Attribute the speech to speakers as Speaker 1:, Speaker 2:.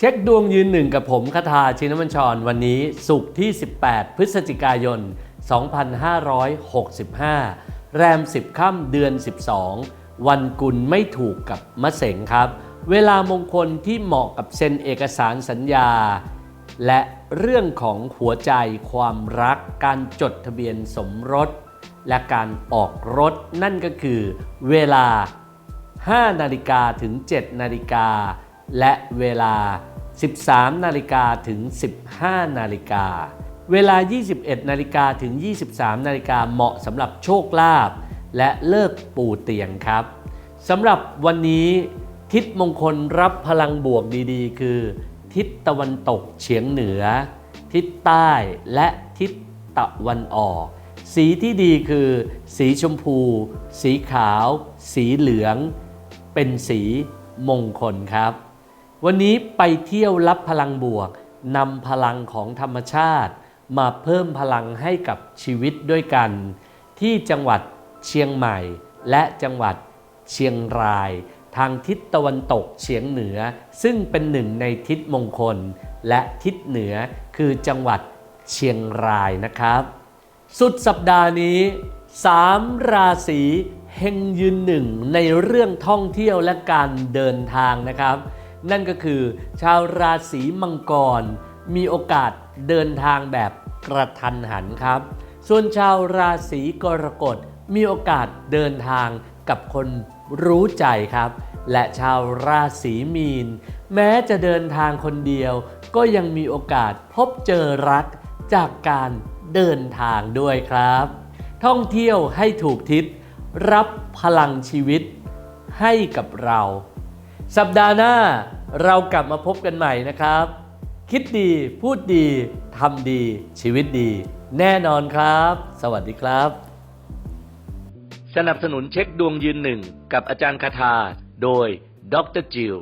Speaker 1: เช็คดวงยืนหนึ่งกับผมคาทาชินมัญชร วันนี้ศุกร์ที่ 18 พฤศจิกายน 2565 แรม 10 ค่ำเดือน 12 วันกุลไม่ถูกกับมะเสงครับ เวลามงคลที่เหมาะกับเซ็นเอกสารสัญญา และเรื่องของหัวใจความรักการจดทะเบียนสมรส และการออกรถนั่นก็คือเวลา 5 นาฬิกาถึง 7 นาฬิกา และเวลา 13 นาฬิกาถึง 15 นาฬิกา เวลา 21 นาฬิกาถึง 23 นาฬิกาเหมาะสำหรับโชคลาภและเลิกปูเตียงครับสำหรับวันนี้ทิศมงคลรับพลังบวกดีๆ คือ ทิศตะวันตกเฉียงเหนือ ทิศใต้และทิศตะวันออก สีที่ดีคือ สีชมพู สีขาว สีเหลือง เป็นสีมงคลครับ วันนี้ไปเที่ยวรับพลังบวกนำพลังของธรรมชาติ มาเพิ่มพลังให้กับชีวิตด้วยกัน ที่จังหวัดเชียงใหม่ และจังหวัดเชียงราย ทางทิศตะวันตกเฉียงเหนือ ซึ่งเป็นหนึ่งในทิศมงคล และทิศเหนือคือจังหวัดเชียงรายนะครับ สุดสัปดาห์นี้3ราศีเฮงยืนหนึ่งในเรื่องท่องเที่ยวและการเดินทางนะครับ นั่นก็คือ ชาวราศีมังกร มีโอกาสเดินทางแบบกระทันหันครับ ส่วนชาวราศีกรกฎมีโอกาสเดินทางกับคนรู้ใจครับ และชาวราศีมีน แม้จะเดินทางคนเดียว ก็ยังมีโอกาสพบเจอรักจากการเดินทางด้วยครับ ท่องเที่ยวให้ถูกทิศ รับพลังชีวิตให้กับเรา สัปดาห์หน้าเรากลับมาพบกันใหม่นะครับ คิดดีพูดดีทำดี ชีวิตดี แน่นอนครับ สวัสดีครับ สนับสนุนเช็คดวงยืนหนึ่งกับอาจารย์คาถาโดยดรจิว